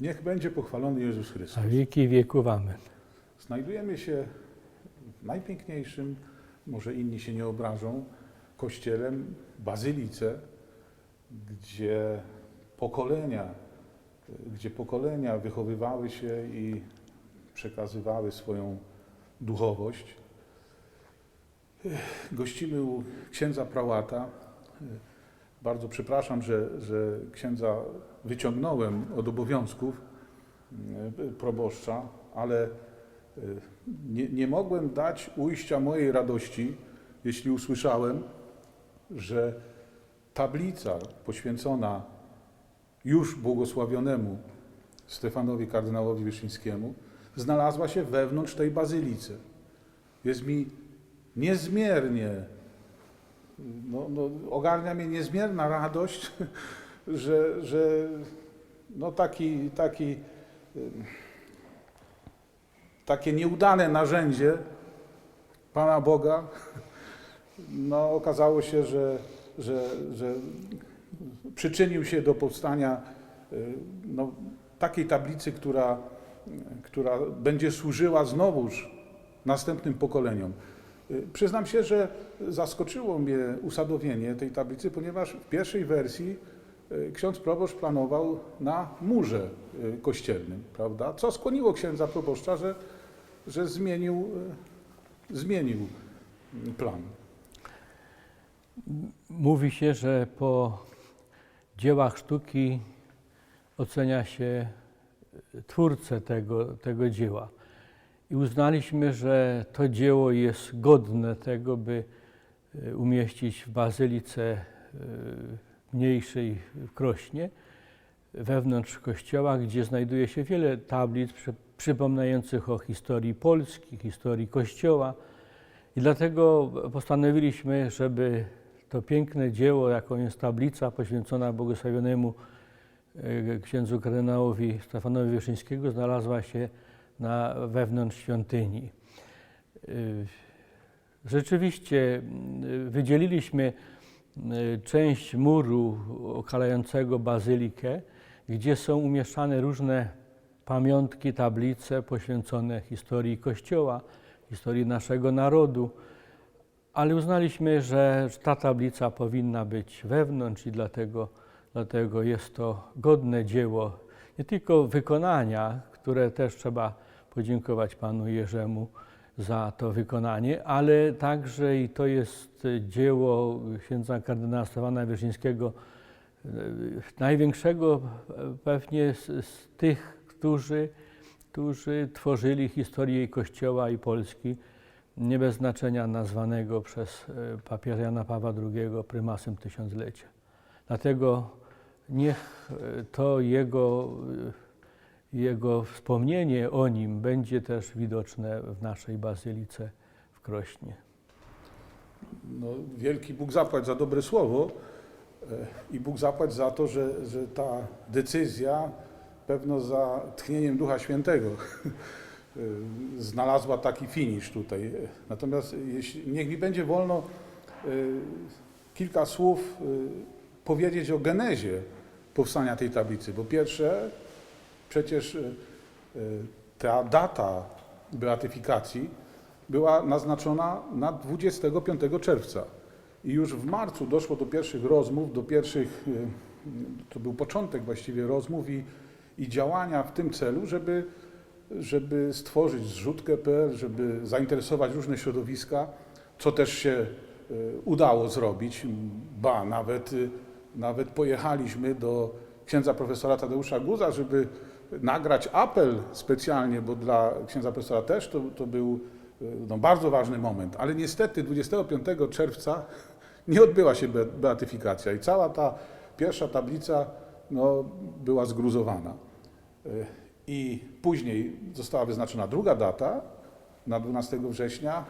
Niech będzie pochwalony Jezus Chrystus. Na wieki wieków. Amen. Znajdujemy się w najpiękniejszym, może inni się nie obrażą, kościelem, bazylice, gdzie pokolenia, gdzie pokolenia wychowywały się i przekazywały swoją duchowość. Gościmy u księdza prałata. Bardzo przepraszam, że, że księdza wyciągnąłem od obowiązków e, proboszcza, ale e, nie, nie mogłem dać ujścia mojej radości, jeśli usłyszałem, że tablica poświęcona już błogosławionemu Stefanowi kardynałowi Wyszyńskiemu znalazła się wewnątrz tej bazylicy. Jest mi niezmiernie, no, no, ogarnia mnie niezmierna radość, że, że no taki, taki, takie nieudane narzędzie Pana Boga, no okazało się, że, że, że przyczynił się do powstania y, no, takiej tablicy, która, która będzie służyła znowuż następnym pokoleniom. Y, Przyznam się, że zaskoczyło mnie usadowienie tej tablicy, ponieważ w pierwszej wersji y, ksiądz proboszcz planował na murze y, kościelnym, prawda? Co skłoniło księdza proboszcza, że, że zmienił, zmienił y, plan. Mówi się, że po dziełach sztuki ocenia się twórcę tego, tego dzieła. I uznaliśmy, że to dzieło jest godne tego, by e, umieścić w bazylice e, mniejszej w Krośnie, wewnątrz kościoła, gdzie znajduje się wiele tablic przy, przypominających o historii Polski, historii Kościoła. I dlatego postanowiliśmy, żeby to piękne dzieło, jaką jest tablica poświęcona błogosławionemu e, księdzu kardynałowi Stefanowi Wyszyńskiego, znalazła się na wewnątrz świątyni. Y, Rzeczywiście y, wydzieliliśmy y, część muru okalającego bazylikę, gdzie są umieszczane różne pamiątki, tablice poświęcone historii Kościoła, historii naszego narodu, ale uznaliśmy, że ta tablica powinna być wewnątrz i dlatego, dlatego jest to godne dzieło nie tylko wykonania, które też trzeba podziękować panu Jerzemu za to wykonanie, ale także i to jest dzieło księdza kardynała Stefana Wierzyńskiego, e, największego pewnie z, z tych, którzy, którzy tworzyli historię Kościoła i Polski, nie bez znaczenia nazwanego przez e, papieża Jana Pawła II prymasem tysiąclecia. Dlatego niech e, to jego, jego wspomnienie o nim będzie też widoczne w naszej bazylice w Krośnie. No, wielki Bóg zapłać za dobre słowo e, i Bóg zapłać za to, że, że ta decyzja pewno za tchnieniem Ducha Świętego e, znalazła taki finisz tutaj. Natomiast jeśli, niech mi będzie wolno e, kilka słów powiedzieć o genezie powstania tej tablicy, bo pierwsze przecież e, e, ta data beatyfikacji była naznaczona na 25 czerwca. I już w marcu doszło do pierwszych rozmów, do pierwszych, e, to był początek właściwie rozmów i, i działania w tym celu, żeby, żeby stworzyć zrzutkę.pl, żeby zainteresować różne środowiska, co też się udało zrobić. Ba, nawet, nawet pojechaliśmy do księdza profesora Tadeusza Guza, żeby nagrać apel specjalnie, bo dla księdza profesora też to, to był e, no, bardzo ważny moment. Ale niestety 25 czerwca nie odbyła się be- beatyfikacja i cała ta pierwsza tablica no, była zgruzowana. E, I później została wyznaczona druga data na 12 września,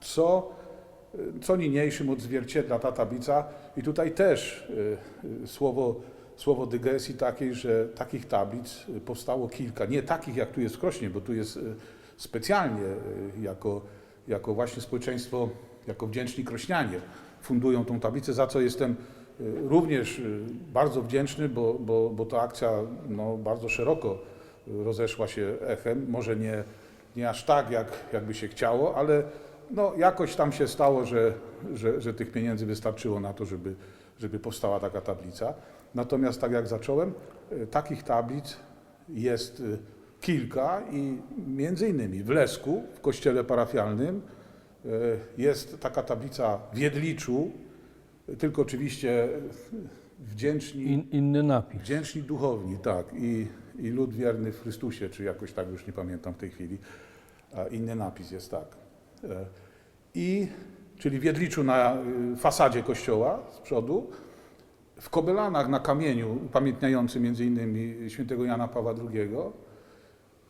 co, e, co niniejszym odzwierciedla ta tablica. I tutaj też słowo, słowo dygresji takiej, że takich tablic e, powstało kilka. Nie takich, jak tu jest w Krośnie, bo tu jest e, specjalnie e, jako, jako właśnie społeczeństwo, jako wdzięczni krośnianie fundują tą tablicę, za co jestem y, również y, bardzo wdzięczny, bo, bo, bo ta akcja no, bardzo szeroko y, rozeszła się echem. Może nie, nie aż tak, jak, jakby się chciało, ale no, jakoś tam się stało, że, że, że tych pieniędzy wystarczyło na to, żeby, żeby powstała taka tablica. Natomiast tak jak zacząłem, y, takich tablic jest y, kilka i między innymi w Lesku, w kościele parafialnym, y, jest taka tablica w Jedliczu, tylko oczywiście wdzięczni, In, inny napis. wdzięczni duchowni, tak, i, i lud wierny w Chrystusie, czy jakoś tak już nie pamiętam w tej chwili, a inny napis jest tak. I, czyli w Jedliczu na fasadzie kościoła z przodu, w Kobylanach na kamieniu upamiętniającym między innymi świętego Jana Pawła II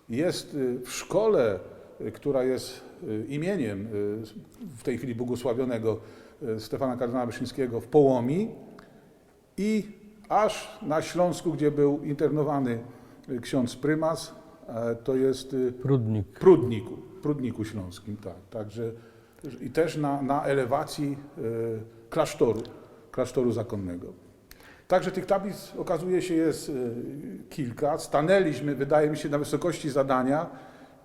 jest y, w szkole, y, która jest y, imieniem w tej chwili błogosławionego Stefana kardynała Wyszyńskiego w Połomi i aż na Śląsku, gdzie był internowany ksiądz prymas, e, to jest Prudnik. Prudniku, Prudniku Śląskim, tak. Także i też na, na elewacji klasztoru, klasztoru zakonnego. Także tych tablic okazuje się jest y, kilka. Stanęliśmy, wydaje mi się, na wysokości zadania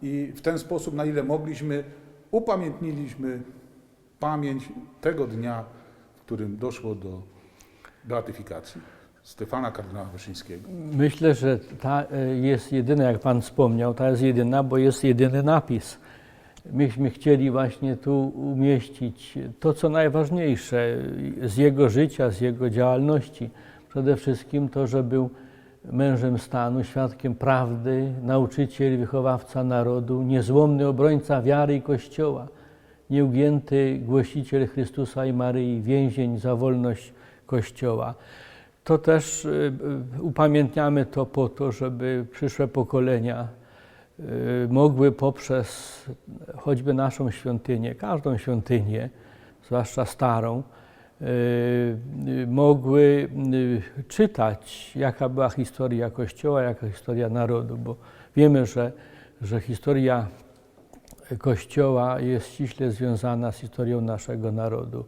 i w ten sposób, na ile mogliśmy, upamiętniliśmy pamięć tego dnia, w którym doszło do beatyfikacji Stefana kardynała Wyszyńskiego. Myślę, że ta e, jest jedyna, jak Pan wspomniał, ta jest jedyna, bo jest jedyny napis. Myśmy chcieli właśnie tu umieścić to, co najważniejsze z jego życia, z jego działalności. Przede wszystkim to, że był mężem stanu, świadkiem prawdy, nauczyciel, wychowawca narodu, niezłomny obrońca wiary i Kościoła, nieugięty głosiciel Chrystusa i Maryi, więzień za wolność Kościoła. To też y, y, upamiętniamy to po to, żeby przyszłe pokolenia y, mogły poprzez choćby naszą świątynię, każdą świątynię, zwłaszcza starą, mogły y, czytać, jaka była historia Kościoła, jaka historia narodu, bo wiemy, że, że historia Kościoła jest ściśle związana z historią naszego narodu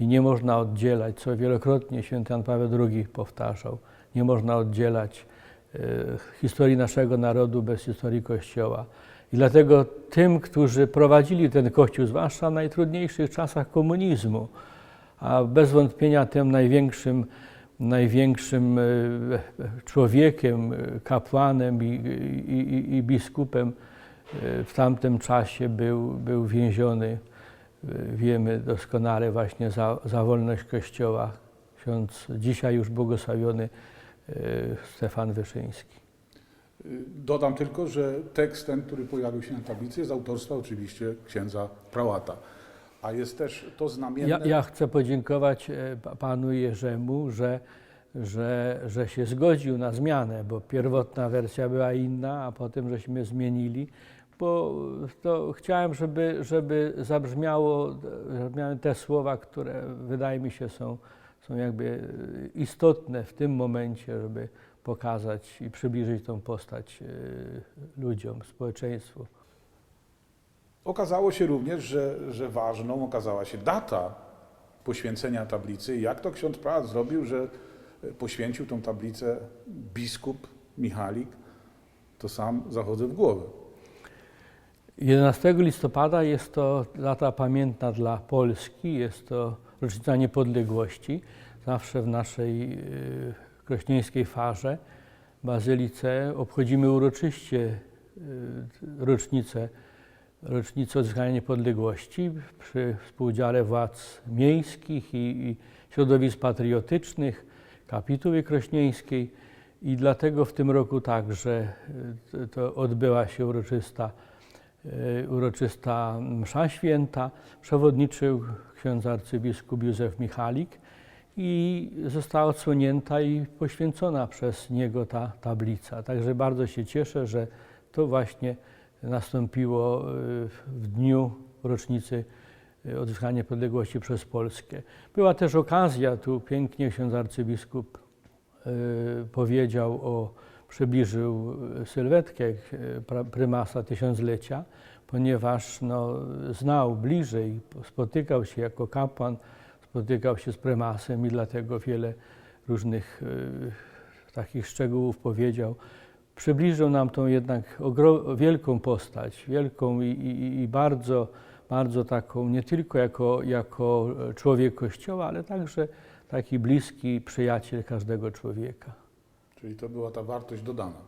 i nie można oddzielać, co wielokrotnie święty Jan Paweł II powtarzał, nie można oddzielać e, historii naszego narodu bez historii Kościoła. I dlatego tym, którzy prowadzili ten Kościół, zwłaszcza w najtrudniejszych czasach komunizmu, a bez wątpienia tym największym, największym e, człowiekiem, e, kapłanem i, i, i, biskupem e, w tamtym czasie był, był więziony, wiemy doskonale, właśnie za, za wolność Kościoła, ksiądz dzisiaj już błogosławiony Stefan Wyszyński. Dodam tylko, że tekst ten, który pojawił się na tablicy, jest autorstwa oczywiście księdza prałata. A jest też to znamienne. Ja, ja chcę podziękować e, pa- panu Jerzemu, że, że, że się zgodził na zmianę, bo pierwotna wersja była inna, a potem żeśmy zmienili, bo to chciałem, żeby, żeby zabrzmiało, zabrzmiały te słowa, które wydaje mi się są, są jakby e, istotne w tym momencie, żeby pokazać i przybliżyć tą postać e, ludziom, społeczeństwu. Okazało się również, że, że ważną okazała się data poświęcenia tablicy. Jak to ksiądz prałat zrobił, że e, poświęcił tą tablicę biskup Michalik, to sam zachodzę w głowę. 11 listopada jest to data pamiętna dla Polski, jest to rocznica niepodległości. Zawsze w naszej y, krośnieńskiej farze, bazylice, obchodzimy uroczyście y, rocznicę, rocznicę odzyskania niepodległości przy współudziale władz miejskich i, i środowisk patriotycznych, kapituły krośnieńskiej. I dlatego w tym roku także y, to odbyła się uroczysta e, uroczysta msza święta. Przewodniczył ksiądz arcybiskup Józef Michalik i została odsłonięta i poświęcona przez niego ta tablica. Także bardzo się cieszę, że to właśnie nastąpiło e, w dniu rocznicy e, odzyskania niepodległości przez Polskę. Była też okazja, tu pięknie ksiądz arcybiskup e, powiedział o, przybliżył sylwetkę prymasa tysiąclecia, ponieważ no, znał bliżej, spotykał się jako kapłan, spotykał się z prymasem i dlatego wiele różnych takich szczegółów powiedział. Przybliżył nam tą jednak wielką postać, wielką i, i, i bardzo, bardzo taką, nie tylko jako, jako człowiek Kościoła, ale także taki bliski przyjaciel każdego człowieka. Czyli to była ta wartość dodana.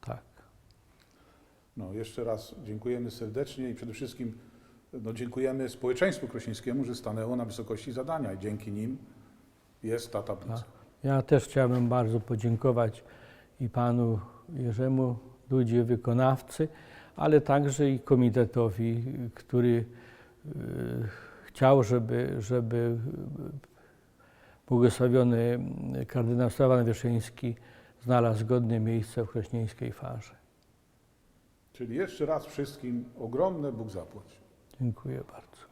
Tak. No, jeszcze raz dziękujemy serdecznie i przede wszystkim no, dziękujemy społeczeństwu krośnieńskiemu, że stanęło na wysokości zadania i dzięki nim jest ta tablica. Ja też chciałbym bardzo podziękować i panu Jerzemu Dudzie, wykonawcy, ale także i komitetowi, który e, chciał, żeby, żeby błogosławiony kardynał Stefan Wyszyński znalazł godne miejsce w chrześcijańskiej farze. Czyli jeszcze raz wszystkim ogromne Bóg zapłać. Dziękuję bardzo.